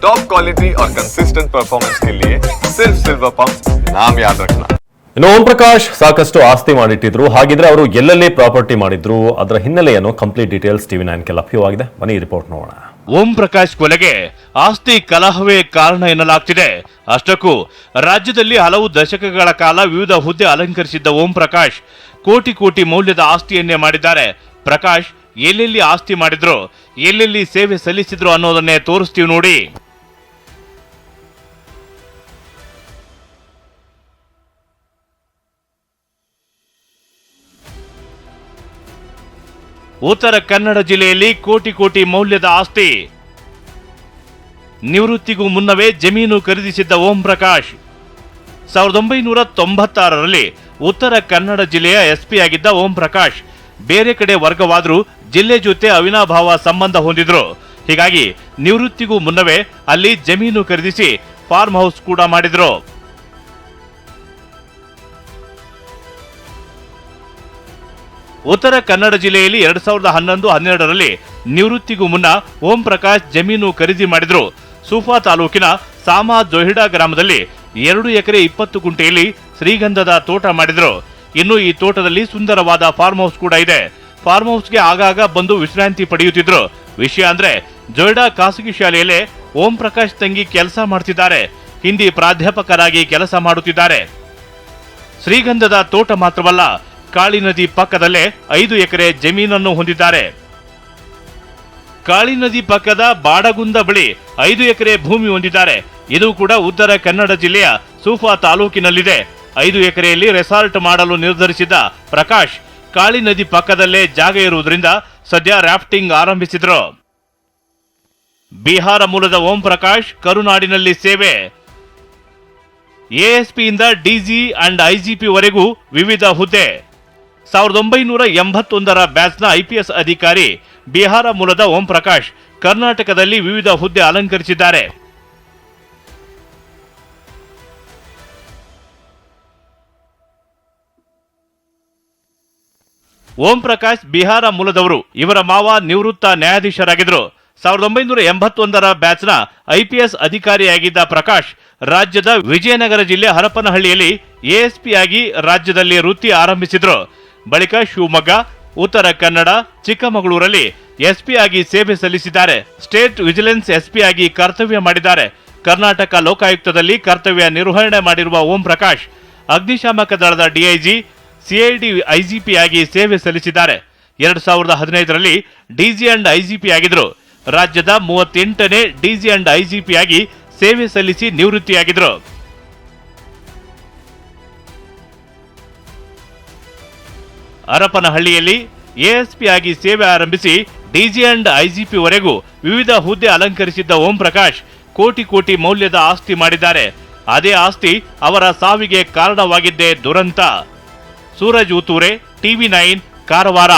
Top quality और consistent performance के लिए सिर्फ सिल्वर पंप नाम याद रखना ಇನ್ನು ಓಂ ಪ್ರಕಾಶ್ ಸಾಕಷ್ಟು ಆಸ್ತಿ ಮಾಡಿಟ್ಟಿದ್ರು ಹಾಗಿದ್ರೆ ಅವರು ಎಲ್ಲೆಲ್ಲಿ ಪ್ರಾಪರ್ಟಿ ಮಾಡಿದ್ರು ಅದರ ಹಿನ್ನೆಲೆಯನ್ನು ಕಂಪ್ಲೀಟ್ ಡೀಟೇಲ್ಸ್ ಟಿವಿ ನೈನ್ಗೆ ಲಭ್ಯವಾಗಿದೆ ಬನ್ನಿ ಈ ರಿಪೋರ್ಟ್ ನೋಡೋಣ ಓಂ ಪ್ರಕಾಶ್ ಕೊಲೆಗೆ ಆಸ್ತಿ ಕಲಹವೇ ಕಾರಣ ಎನ್ನಲಾಗ್ತಿದೆ ಅಷ್ಟಕ್ಕೂ ರಾಜ್ಯದಲ್ಲಿ ಹಲವು ದಶಕಗಳ ಕಾಲ ವಿವಿಧ ಹುದ್ದೆ ಅಲಂಕರಿಸಿದ್ದ ಓಂ ಪ್ರಕಾಶ್ ಕೋಟಿ ಕೋಟಿ ಮೌಲ್ಯದ ಆಸ್ತಿಯನ್ನೇ ಮಾಡಿದ್ದಾರೆ ಪ್ರಕಾಶ್ ಎಲ್ಲೆಲ್ಲಿ ಆಸ್ತಿ ಮಾಡಿದ್ರು ಎಲ್ಲೆಲ್ಲಿ ಸೇವೆ ಸಲ್ಲಿಸಿದ್ರು ಅನ್ನೋದನ್ನೇ ತೋರಿಸ್ತೀವಿ ನೋಡಿ ಉತ್ತರ ಕನ್ನಡ ಜಿಲ್ಲೆಯಲ್ಲಿ ಕೋಟಿ ಕೋಟಿ ಮೌಲ್ಯದ ಆಸ್ತಿ. ನಿವೃತ್ತಿಗೂ ಮುನ್ನವೇ ಜಮೀನು ಖರೀದಿಸಿದ್ದ ಓಂ ಪ್ರಕಾಶ್. ಸಾವಿರದ ಒಂಬೈನೂರ ತೊಂಬತ್ತಾರರಲ್ಲಿ ಉತ್ತರ ಕನ್ನಡ ಜಿಲ್ಲೆಯ ಎಸ್ಪಿ ಆಗಿದ್ದ ಓಂ ಪ್ರಕಾಶ್ ಬೇರೆ ಕಡೆ ವರ್ಗವಾದರೂ ಜಿಲ್ಲೆ ಜೊತೆ ಅವಿನಾಭಾವ ಸಂಬಂಧ ಹೊಂದಿದ್ರು. ಹೀಗಾಗಿ ನಿವೃತ್ತಿಗೂ ಮುನ್ನವೇ ಅಲ್ಲಿ ಜಮೀನು ಖರೀದಿಸಿ ಫಾರ್ಮ್ ಹೌಸ್ ಕೂಡ ಮಾಡಿದ್ರು. ಉತ್ತರ ಕನ್ನಡ ಜಿಲ್ಲೆಯಲ್ಲಿ ಎರಡ್ ಸಾವಿರದ ಹನ್ನೊಂದು, ಹನ್ನೆರಡರಲ್ಲಿ ನಿವೃತ್ತಿಗೂ ಮುನ್ನ ಓಂ ಪ್ರಕಾಶ್ ಜಮೀನು ಖರೀದಿ ಮಾಡಿದ್ರು. ಸೂಫಾ ತಾಲೂಕಿನ ಸಾಮಾ ಜೊಹಿಡಾ ಗ್ರಾಮದಲ್ಲಿ ಎರಡು ಎಕರೆ ಇಪ್ಪತ್ತು ಗುಂಟೆಯಲ್ಲಿ ಶ್ರೀಗಂಧದ ತೋಟ ಮಾಡಿದ್ರು. ಇನ್ನು ಈ ತೋಟದಲ್ಲಿ ಸುಂದರವಾದ ಫಾರ್ಮ್ ಹೌಸ್ ಕೂಡ ಇದೆ. ಫಾರ್ಮ್ ಹೌಸ್ಗೆ ಆಗಾಗ ಬಂದು ವಿಶ್ರಾಂತಿ ಪಡೆಯುತ್ತಿದ್ರು. ವಿಷಯ ಅಂದ್ರೆ ಜೊಯ್ಡಾ ಖಾಸಗಿ ಶಾಲೆಯಲ್ಲೇ ಓಂ ಪ್ರಕಾಶ್ ತಂಗಿ ಕೆಲಸ ಮಾಡ್ತಿದ್ದಾರೆ. ಹಿಂದಿ ಪ್ರಾಧ್ಯಾಪಕರಾಗಿ ಕೆಲಸ ಮಾಡುತ್ತಿದ್ದಾರೆ. ಶ್ರೀಗಂಧದ ತೋಟ ಮಾತ್ರವಲ್ಲ ಕಾಳಿ ನದಿ ಪಕ್ಕದಲ್ಲೇ ಐದು ಎಕರೆ ಜಮೀನನ್ನು ಹೊಂದಿದ್ದಾರೆ. ಕಾಳಿ ನದಿ ಪಕ್ಕದ ಬಾಡಗುಂದ ಬಳಿ ಐದು ಎಕರೆ ಭೂಮಿ ಹೊಂದಿದ್ದಾರೆ. ಇದು ಕೂಡ ಉತ್ತರ ಕನ್ನಡ ಜಿಲ್ಲೆಯ ಸೂಫಾ ತಾಲೂಕಿನಲ್ಲಿದೆ. ಐದು ಎಕರೆಯಲ್ಲಿ ರೆಸಾರ್ಟ್ ಮಾಡಲು ನಿರ್ಧರಿಸಿದ್ದ ಪ್ರಕಾಶ್ ಕಾಳಿ ನದಿ ಪಕ್ಕದಲ್ಲೇ ಜಾಗ ಇರುವುದರಿಂದ ಸದ್ಯ ರಾಫ್ಟಿಂಗ್ ಆರಂಭಿಸಿದರು. ಬಿಹಾರ ಮೂಲದ ಓಂ ಪ್ರಕಾಶ್ ಕರುನಾಡಿನಲ್ಲಿ ಸೇವೆ. ಎಎಸ್ಪಿಯಿಂದ ಡಿಜಿ ಅಂಡ್ ಐಜಿಪಿ ವರೆಗೂ ವಿವಿಧ ಹುದ್ದೆ. ಸಾವಿರದ ಒಂಬೈನೂರ ಎಂಬತ್ತೊಂದರ ಬ್ಯಾಚ್ನ ಐಪಿಎಸ್ ಅಧಿಕಾರಿ ಬಿಹಾರ ಮೂಲದ ಓಂ ಪ್ರಕಾಶ್ ಕರ್ನಾಟಕದಲ್ಲಿ ವಿವಿಧ ಹುದ್ದೆ ಅಲಂಕರಿಸಿದ್ದಾರೆ. ಓಂ ಪ್ರಕಾಶ್ ಬಿಹಾರ ಮೂಲದವರು ಇವರ ಮಾವ ನಿವೃತ್ತ ನ್ಯಾಯಾಧೀಶರಾಗಿದ್ದರು. ಸಾವಿರದ ಒಂಬೈನೂರ ಎಂಬತ್ತೊಂದರ ಬ್ಯಾಚ್ನ ಐಪಿಎಸ್ ಅಧಿಕಾರಿಯಾಗಿದ್ದ ಪ್ರಕಾಶ್ ರಾಜ್ಯದ ವಿಜಯನಗರ ಜಿಲ್ಲೆ ಹರಪನಹಳ್ಳಿಯಲ್ಲಿ ಎಎಸ್ಪಿ ಆಗಿ ರಾಜ್ಯದಲ್ಲಿ ವೃತ್ತಿ ಆರಂಭಿಸಿದ್ರು. ಬಳಿಕ ಶಿವಮೊಗ್ಗ, ಉತ್ತರ ಕನ್ನಡ, ಚಿಕ್ಕಮಗಳೂರಲ್ಲಿ ಎಸ್ಪಿ ಆಗಿ ಸೇವೆ ಸಲ್ಲಿಸಿದ್ದಾರೆ. ಸ್ಟೇಟ್ ವಿಜಿಲೆನ್ಸ್ ಎಸ್ಪಿ ಆಗಿ ಕರ್ತವ್ಯ ಮಾಡಿದ್ದಾರೆ. ಕರ್ನಾಟಕ ಲೋಕಾಯುಕ್ತದಲ್ಲಿ ಕರ್ತವ್ಯ ನಿರ್ವಹಣೆ ಮಾಡಿರುವ ಓಂ ಪ್ರಕಾಶ್, ಅಗ್ನಿಶಾಮಕ ದಳದ ಡಿಐಜಿ, ಸಿಐಡಿ, ಐಜಿಪಿ ಆಗಿ ಸೇವೆ ಸಲ್ಲಿಸಿದ್ದಾರೆ. ಎರಡು ಸಾವಿರದ ಹದಿನೈದರಲ್ಲಿ ಡಿಜಿ ಅಂಡ್ ಐಜಿಪಿ ಆಗಿದ್ರು. ರಾಜ್ಯದ ಮೂವತ್ತೆಂಟನೇ ಡಿಜಿ ಅಂಡ್ ಐಜಿಪಿ ಆಗಿ ಸೇವೆ ಸಲ್ಲಿಸಿ ನಿವೃತ್ತಿಯಾಗಿದ್ರು. ಹರಪನಹಳ್ಳಿಯಲ್ಲಿ ಎಎಸ್ಪಿ ಆಗಿ ಸೇವೆ ಆರಂಭಿಸಿ ಡಿಜಿ ಅಂಡ್ ಐಜಿಪಿ ವರೆಗೂ ವಿವಿಧ ಹುದ್ದೆ ಅಲಂಕರಿಸಿದ್ದ ಓಂ ಪ್ರಕಾಶ್ ಕೋಟಿ ಕೋಟಿ ಮೌಲ್ಯದ ಆಸ್ತಿ ಮಾಡಿದ್ದಾರೆ. ಅದೇ ಆಸ್ತಿ ಅವರ ಸಾವಿಗೆ ಕಾರಣವಾಗಿದ್ದೇ ದುರಂತ. Suraj Uture TV nine, Karwar.